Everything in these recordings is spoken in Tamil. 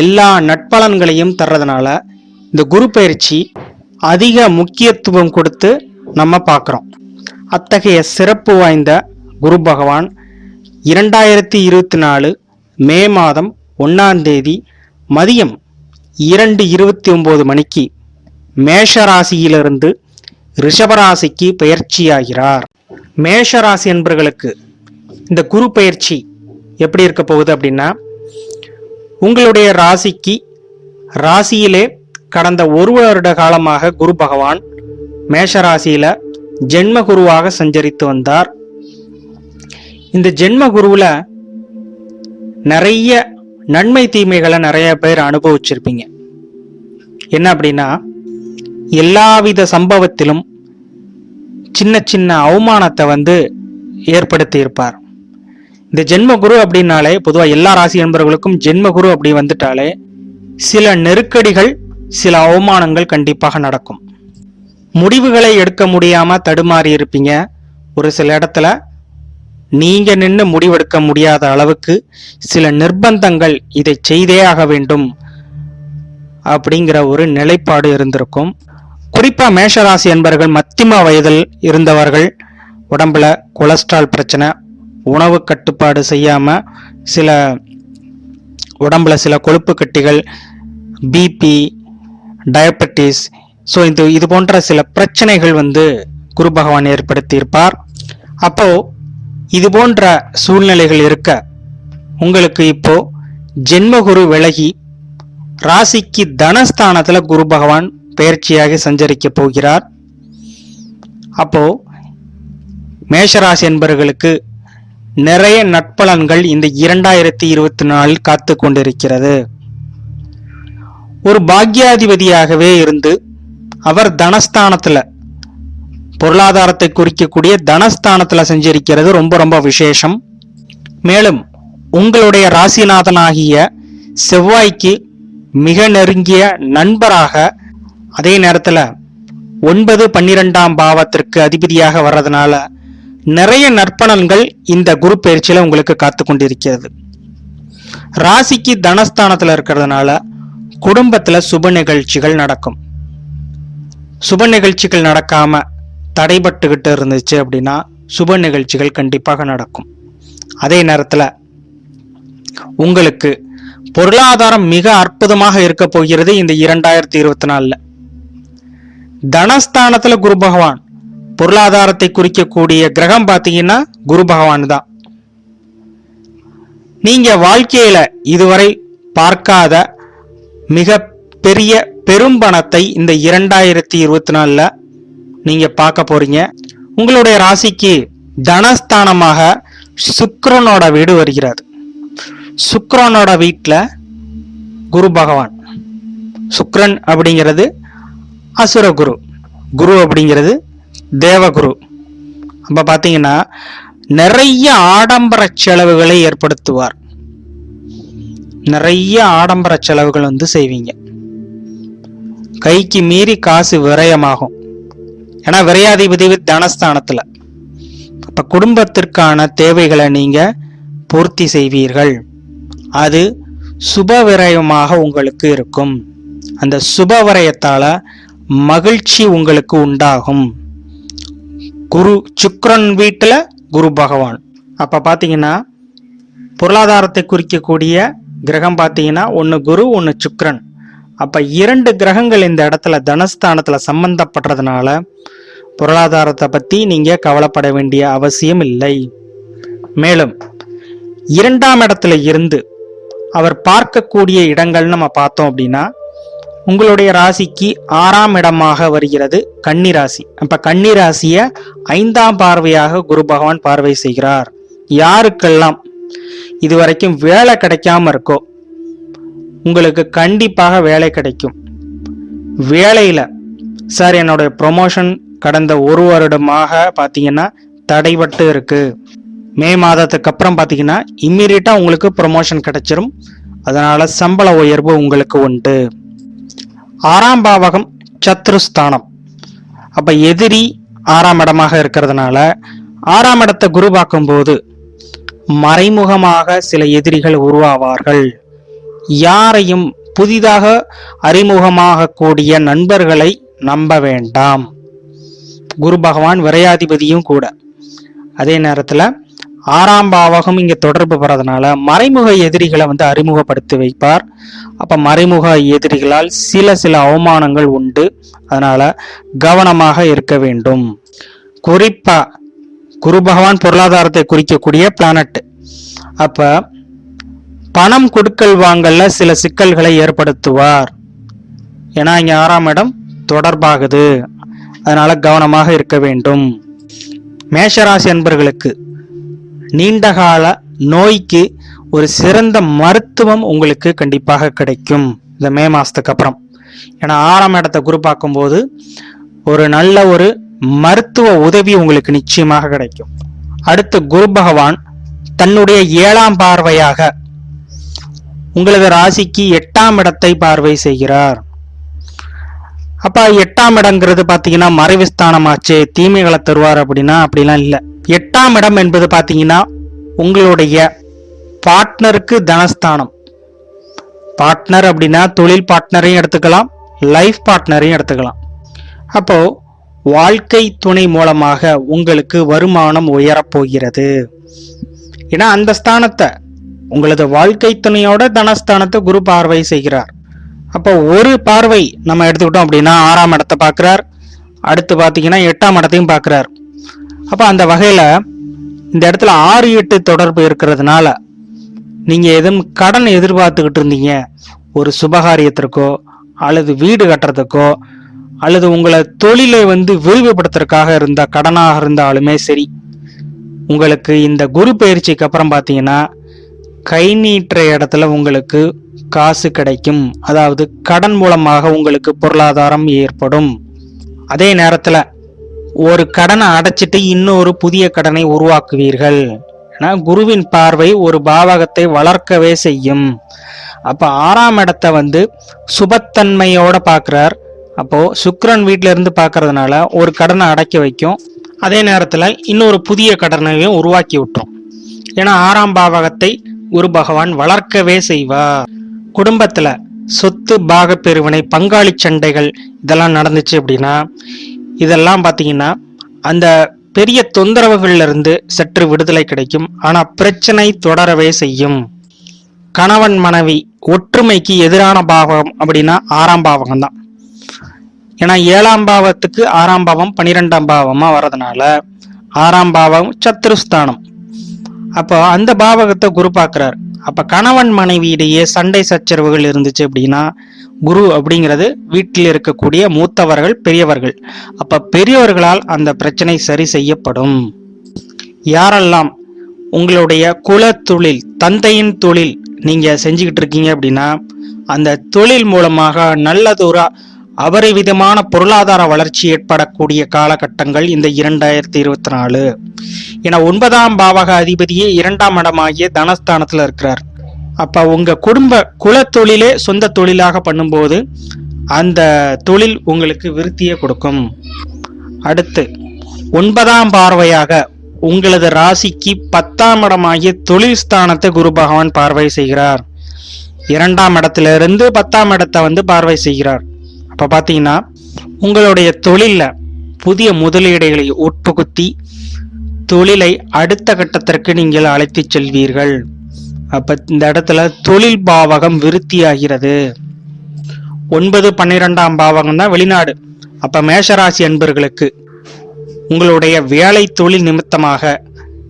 எல்லா நட்பலன்களையும் தர்றதுனால இந்த குரு பயிற்சி அதிக முக்கியத்துவம் கொடுத்து நம்ம பார்க்குறோம். அத்தகைய சிறப்பு வாய்ந்த குரு பகவான் இரண்டாயிரத்தி இருபத்தி நாலு மே மாதம் ஒன்றாம் தேதி மதியம் இரண்டு இருபத்தி ஒம்பது மணிக்கு மேஷ ராசியிலிருந்து ரிஷபராசிக்கு பயிற்சியாகிறார். மேஷ ராசி என்பர்களுக்கு இந்த குரு பயிற்சி எப்படி இருக்க போகுது அப்படின்னா உங்களுடைய ராசிக்கு ராசியிலே கடந்த ஒரு வருட காலமாக குரு பகவான் மேஷ ராசியில ஜென்ம குருவாக சஞ்சரித்து வந்தார். இந்த ஜென்ம குருவில் நிறைய நன்மை தீமைகளை நிறைய பேர் அனுபவிச்சிருப்பீங்க. என்ன அப்படின்னா எல்லாவித சம்பவத்திலும் சின்ன சின்ன அவமானத்தை வந்து ஏற்படுத்தி இருப்பார் இந்த ஜென்ம குரு அப்படின்னாலே பொதுவாக எல்லா ராசி என்பவர்களுக்கும் ஜென்ம குரு அப்படி வந்துட்டாலே சில நெருக்கடிகள் சில அவமானங்கள் கண்டிப்பாக நடக்கும். முடிவுகளை எடுக்க முடியாம தடுமாறி இருப்பீங்க. ஒரு சில இடத்துல நீங்க நின்று முடிவெடுக்க முடியாத அளவுக்கு சில நிர்பந்தங்கள் இதை செய்தே ஆக வேண்டும் அப்படிங்கிற ஒரு நிலைப்பாடு இருந்திருக்கும். குறிப்பாக மேஷராசி என்பவர்கள் மத்திம வயதில் இருந்தவர்கள் உடம்புல கொலஸ்ட்ரால் பிரச்சனை உணவு கட்டுப்பாடு செய்யாமல் சில உடம்புல சில கொழுப்பு கட்டிகள் பிபி டயபட்டிஸ் ஸோ இது இது போன்ற சில பிரச்சனைகள் வந்து குரு பகவான் ஏற்படுத்தியிருப்பார். அப்போது இது போன்ற சூழ்நிலைகள் இருக்க உங்களுக்கு இப்போ ஜென்மகுரு விலகி ராசிக்கு தனஸ்தானத்தில் குரு பகவான் பயிற்சியாக சஞ்சரிக்க போகிறார். அப்போ மேஷராசி என்பவர்களுக்கு நிறைய நட்பலன்கள் இந்த இரண்டாயிரத்தி இருபத்தி நாலில் காத்து கொண்டிருக்கிறது ஒரு பாக்யாதிபதியாகவே இருந்து அவர் தனஸ்தானத்துல பொருளாதாரத்தை குறிக்கக்கூடிய தனஸ்தானத்துல செஞ்சிருக்கிறது ரொம்ப ரொம்ப விசேஷம். மேலும் உங்களுடைய ராசிநாதனாகிய செவ்வாய்க்கு மிக நெருங்கிய நண்பராக அதே நேரத்தில் ஒன்பது பன்னிரெண்டாம் பாவத்திற்கு அதிபதியாக வர்றதுனால நிறைய நற்பலன்கள் இந்த குரு பயிற்சியில் உங்களுக்கு காத்து கொண்டிருக்கிறது. ராசிக்கு தனஸ்தானத்தில் இருக்கிறதுனால குடும்பத்தில் சுப நிகழ்ச்சிகள் நடக்கும். சுப நிகழ்ச்சிகள் நடக்காமல் தடைபட்டுக்கிட்டு இருந்துச்சு அப்படின்னா சுப நிகழ்ச்சிகள் கண்டிப்பாக நடக்கும். அதே நேரத்தில் உங்களுக்கு பொருளாதாரம் மிக அற்புதமாக இருக்க போகிறது இந்த இரண்டாயிரத்தி இருபத்தி நாலில். தனஸ்தானத்தில் குரு பகவான் பொருளாதாரத்தை குறிக்கக்கூடிய கிரகம் பார்த்தீங்கன்னா குரு பகவான் தான். நீங்க வாழ்க்கையில இதுவரை பார்க்காத மிக பெரிய பெரும்பணத்தை இந்த இரண்டாயிரத்தி இருபத்தி நாலுல நீங்க பார்க்க போறீங்க. உங்களுடைய ராசிக்கு தனஸ்தானமாக சுக்கரனோட வீடு வருகிறது. சுக்கரனோட வீட்டில் குரு பகவான். சுக்ரன் அப்படிங்கிறது அசுர குரு. குரு அப்படிங்கிறது தேவகுரு. அப்போ பார்த்தீங்கன்னா நிறைய ஆடம்பர செலவுகளை ஏற்படுத்துவார். நிறைய ஆடம்பர செலவுகள் வந்து செய்வீங்க. கைக்கு மீறி காசு விரயமாகும். ஏன்னா விரையாதிபதி தனஸ்தானத்தில். அப்போ குடும்பத்திற்கான தேவைகளை நீங்கள் பூர்த்தி செய்வீர்கள். அது சுப விரயமாக உங்களுக்கு இருக்கும். அந்த சுப விரயத்தால் மகிழ்ச்சி உங்களுக்கு உண்டாகும். குரு சுக்ரன் வீட்டில் குரு பகவான். அப்போ பார்த்தீங்கன்னா பொருளாதாரத்தை குறிக்கக்கூடிய கிரகம் பார்த்தீங்கன்னா ஒன்று குரு ஒன்று சுக்ரன். அப்போ இரண்டு கிரகங்கள் இந்த இடத்துல தனஸ்தானத்தில் சம்பந்தப்படுறதுனால பொருளாதாரத்தை பற்றி நீங்கள் கவலைப்பட வேண்டிய அவசியம் இல்லை. மேலும் இரண்டாம் இடத்துல இருந்து அவர் பார்க்கக்கூடிய இடங்கள் நம்ம பார்த்தோம் அப்படின்னா உங்களுடைய ராசிக்கு ஆறாம் இடமாக வருகிறது கன்னி ராசி. அப்ப கன்னி ராசிய ஐந்தாம் பார்வையாக குரு பகவான் பார்வை செய்கிறார். யாருக்கெல்லாம் இதுவரைக்கும் வேலை கிடைக்காம இருக்கோ உங்களுக்கு கண்டிப்பாக வேலை கிடைக்கும். வேலையில் சார் என்னுடைய ப்ரொமோஷன் கடந்த ஒரு வருடமாக பார்த்தீங்கன்னா தடைபட்டு இருக்கு. மே மாதத்துக்கு அப்புறம் பார்த்தீங்கன்னா இம்மீடியட்டாக உங்களுக்கு ப்ரொமோஷன் கிடைச்சிரும். அதனால சம்பள உயர்வு உங்களுக்கு உண்டு. ஆறாம் பாவகம் சத்ருஸ்தானம். அப்ப எதிரி ஆறாம் இடமாக இருக்கிறதுனால ஆறாம் இடத்தை குரு பார்க்கும்போது மறைமுகமாக சில எதிரிகள் உருவாவார்கள். யாரையும் புதிதாக அறிமுகமாக கூடிய நண்பர்களை நம்ப வேண்டாம். குரு பகவான் விரையாதிபதியும் கூட. அதே நேரத்துல ஆறாம் பாவகம் இங்கே தொடர்பு பெறதுனால மறைமுக எதிரிகளை வந்து அறிமுகப்படுத்தி வைப்பார். அப்போ மறைமுக எதிரிகளால் சில சில அவமானங்கள் உண்டு. அதனால் கவனமாக இருக்க வேண்டும். குறிப்பாக குரு பகவான் பொருளாதாரத்தை குறிக்கக்கூடிய பிளானட் அப்போ பணம் கொடுக்கல் வாங்கல்ல சில சிக்கல்களை ஏற்படுத்துவார். ஏன்னா இங்கே ஆறாம் இடம் தொடர்பாகுது. அதனால் கவனமாக இருக்க வேண்டும். மேஷராசி அன்பர்களுக்கு நீண்டகால நோய்க்கு ஒரு சிறந்த மருத்துவம் உங்களுக்கு கண்டிப்பாக கிடைக்கும். இந்த மே மாதத்துக்கு அப்புறம். ஏன்னா ஆறாம் இடத்தை குரு பார்க்கும்போது ஒரு நல்ல ஒரு மருத்துவ உதவி உங்களுக்கு நிச்சயமாக கிடைக்கும். அடுத்து குரு பகவான் தன்னுடைய ஏழாம் பார்வையாக உங்களது ராசிக்கு எட்டாம் இடத்தை பார்வை செய்கிறார். அப்போ எட்டாம் இடங்கிறது பார்த்தீங்கன்னா மறைவுஸ்தானமாச்சு தீமைகளை தருவார் அப்படின்னா அப்படிலாம் இல்லை. எட்டாம் இடம் என்பது பார்த்தீங்கன்னா உங்களுடைய பார்ட்னருக்கு தனஸ்தானம். பார்ட்னர் அப்படின்னா தொழில் பார்ட்னரையும் எடுத்துக்கலாம் லைஃப் பார்ட்னரையும் எடுத்துக்கலாம். அப்போ வாழ்க்கை துணை மூலமாக உங்களுக்கு வருமானம் உயரப்போகிறது. ஏன்னா அந்த ஸ்தானத்தை உங்களது வாழ்க்கை துணையோட தனஸ்தானத்தை குரு பார்வை செய்கிறார். அப்போ ஒரு பார்வை நம்ம எடுத்துக்கிட்டோம் அப்படின்னா ஆறாம் இடத்தை பார்க்குறார். அடுத்து பார்த்தீங்கன்னா எட்டாம் இடத்தையும் பார்க்குறார். அப்போ அந்த வகையில் இந்த இடத்துல ஆறு எட்டு தொடர்பு இருக்கிறதுனால நீங்கள் எதுவும் கடன் எதிர்பார்த்துக்கிட்டு இருந்தீங்க. ஒரு சுபகாரியத்திற்கோ அல்லது வீடு கட்டுறதுக்கோ அல்லது உங்களை தொழிலை வந்து விரிவுபடுத்துறதுக்காக இருந்த கடனாக இருந்தாலுமே சரி. உங்களுக்கு இந்த குரு பயிற்சிக்கு அப்புறம் பார்த்தீங்கன்னா கை நீட்டுற இடத்துல உங்களுக்கு காசு கிடைக்கும். அதாவது கடன் மூலமாக உங்களுக்கு பொருளாதாரம் ஏற்படும். அதே நேரத்தில் ஒரு கடனை அடைச்சிட்டு இன்னொரு புதிய கடனை உருவாக்குவீர்கள். ஏன்னா குருவின் பார்வை ஒரு பாவகத்தை வளர்க்கவே செய்யும். அப்போ ஆறாம் இடத்தை வந்து சுபத்தன்மையோட பார்க்குறார் அப்போது சுக்ரன் வீட்டில இருந்து பார்க்கறதுனால ஒரு கடனை அடைக்க வைக்கும். அதே நேரத்தில் இன்னொரு புதிய கடனையும் உருவாக்கி விட்டுரும். ஏன்னா ஆறாம் பாவகத்தை குரு பகவான் வளர்க்கவே செய்வார். குடும்பத்துல சொத்து பாக பிரிவினை பங்காளி சண்டைகள் இதெல்லாம் நடந்துச்சு அப்படின்னா இதெல்லாம் பார்த்தீங்கன்னா அந்த பெரிய தொந்தரவுகளிலிருந்து சற்று விடுதலை கிடைக்கும். ஆனால் பிரச்சனை தொடரவே செய்யும். கணவன் மனைவி ஒற்றுமைக்கு எதிரான பாவகம் அப்படின்னா ஆறாம் பாவகம் தான் ஏன்னா ஏழாம் பாவத்துக்கு ஆறாம் பாவம் பன்னிரெண்டாம் பாவமாக வர்றதுனால ஆறாம் பாவம் சத்ருஸ்தானம். அப்போ அந்த பாவகத்தை குரு பார்க்குறார். அப்போ கணவன் மனைவியிடையே சண்டை சச்சரவுகள் இருந்துச்சு அப்படின்னா குரு அப்படிங்கிறது வீட்டில் இருக்கக்கூடிய மூத்தவர்கள் பெரியவர்கள். அப்போ பெரியவர்களால் அந்த பிரச்சனை சரி செய்யப்படும். யாரெல்லாம் உங்களுடைய குல தொழில் தந்தையின் தொழில் நீங்கள் செஞ்சுக்கிட்டு இருக்கீங்க அப்படின்னா அந்த தொழில் மூலமாக நல்லதொரு அபரிவிதமான பொருளாதார வளர்ச்சி ஏற்படக்கூடிய காலகட்டங்கள் இந்த இரண்டாயிரத்தி இருபத்தி நாலு. என ஒன்பதாம் பாவக அதிபதியே இரண்டாம் இடமாகிய தனஸ்தானத்தில் இருக்கிறார். அப்ப உங்க குடும்ப குலத்தொழிலே தொழிலே சொந்த தொழிலாக பண்ணும்போது அந்த தொழில் உங்களுக்கு விருத்தியை கொடுக்கும். அடுத்து ஒன்பதாம் பார்வையாக உங்களது ராசிக்கு பத்தாம் இடமாகிய தொழில் ஸ்தானத்தை குரு பகவான் பார்வை செய்கிறார். இரண்டாம் இடத்திலிருந்து பத்தாம் இடத்தை வந்து பார்வை செய்கிறார். அப்போ பார்த்தீங்கன்னா உங்களுடைய தொழிலில் புதிய முதலீடுகளை உட்புகுத்தி தொழிலை அடுத்த கட்டத்திற்கு நீங்கள் அழைத்துச் செல்வீர்கள். அப்போ இந்த இடத்துல தொழில் பாவகம் விருத்தியாகிறது. ஒன்பது பன்னிரெண்டாம் பாவகம் தான் வெளிநாடு. அப்போ மேஷராசி அன்பர்களுக்கு உங்களுடைய வேலை தொழில் நிமித்தமாக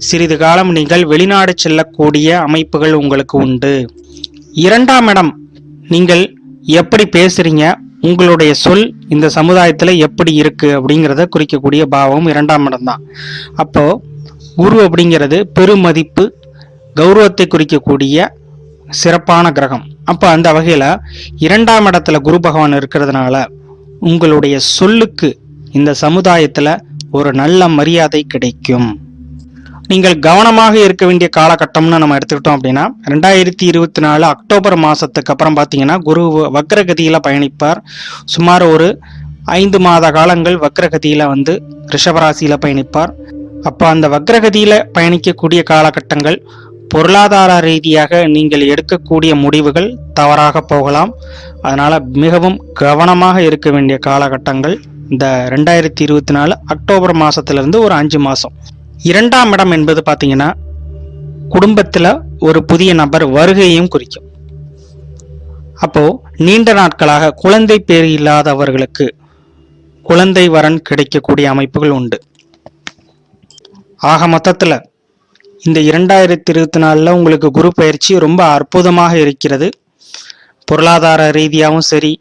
சிறிது காலம் நீங்கள் வெளிநாடு செல்லக்கூடிய அமைப்புகள் உங்களுக்கு உண்டு. இரண்டாம் இடம் நீங்கள் எப்படி பேசுறீங்க? உங்களுடைய சொல் இந்த சமுதாயத்தில் எப்படி இருக்குது அப்படிங்கிறத குறிக்கக்கூடிய பாவம் இரண்டாம் இடம்தான் அப்போது குரு அப்படிங்கிறது பெருமதிப்பு கௌரவத்தை குறிக்கக்கூடிய சிறப்பான கிரகம். அப்போ அந்த வகையில் இரண்டாம் இடத்துல குரு பகவான் இருக்கிறதுனால உங்களுடைய சொல்லுக்கு இந்த சமுதாயத்தில் ஒரு நல்ல மரியாதை கிடைக்கும். நீங்கள் கவனமாக இருக்க வேண்டிய காலகட்டம்னு நம்ம எடுத்துக்கிட்டோம் அப்படின்னா ரெண்டாயிரத்தி இருபத்தி நாலு அக்டோபர் மாதத்துக்கு அப்புறம் பார்த்தீங்கன்னா குரு வக்ரகதியில் பயணிப்பார். சுமார் ஒரு ஐந்து மாத காலங்கள் வக்ரகதியில் வந்து ரிஷபராசியில் பயணிப்பார். அப்போ அந்த வக்ரகதியில் பயணிக்கக்கூடிய காலகட்டங்கள் பொருளாதார ரீதியாக நீங்கள் எடுக்கக்கூடிய முடிவுகள் தவறாக போகலாம். அதனால் மிகவும் கவனமாக இருக்க வேண்டிய காலகட்டங்கள் இந்த ரெண்டாயிரத்தி இருபத்தி நாலு அக்டோபர் மாதத்துலேருந்து ஒரு அஞ்சு மாதம் இரண்டாம் இடம் என்பது பார்த்தீங்கன்னா குடும்பத்தில் ஒரு புதிய நபர் வருகையையும் குறிக்கும். அப்போ நீண்ட நாட்களாக குழந்தை பேர் இல்லாதவர்களுக்கு குழந்தை வரன் கிடைக்கக்கூடிய அமைப்புகள் உண்டு. ஆக மொத்தத்தில் இந்த இரண்டாயிரத்தி இருபத்தி நாலில் உங்களுக்கு குரு பயிற்சி ரொம்ப அற்புதமாக இருக்கிறது. பொருளாதார ரீதியாகவும் சரி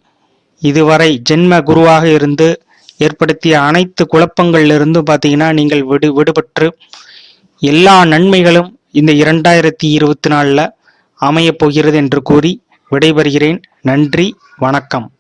இதுவரை ஜென்ம குருவாக இருந்து ஏற்படுத்திய அனைத்து குழப்பங்களிலிருந்தும் பார்த்தீங்கன்னா நீங்கள் விடு விடுபட்டு எல்லா நன்மைகளும் இந்த இரண்டாயிரத்தி இருபத்தி நாலில் அமையப் போகிறது என்று கூறி விடைபெறுகிறேன். நன்றி வணக்கம்.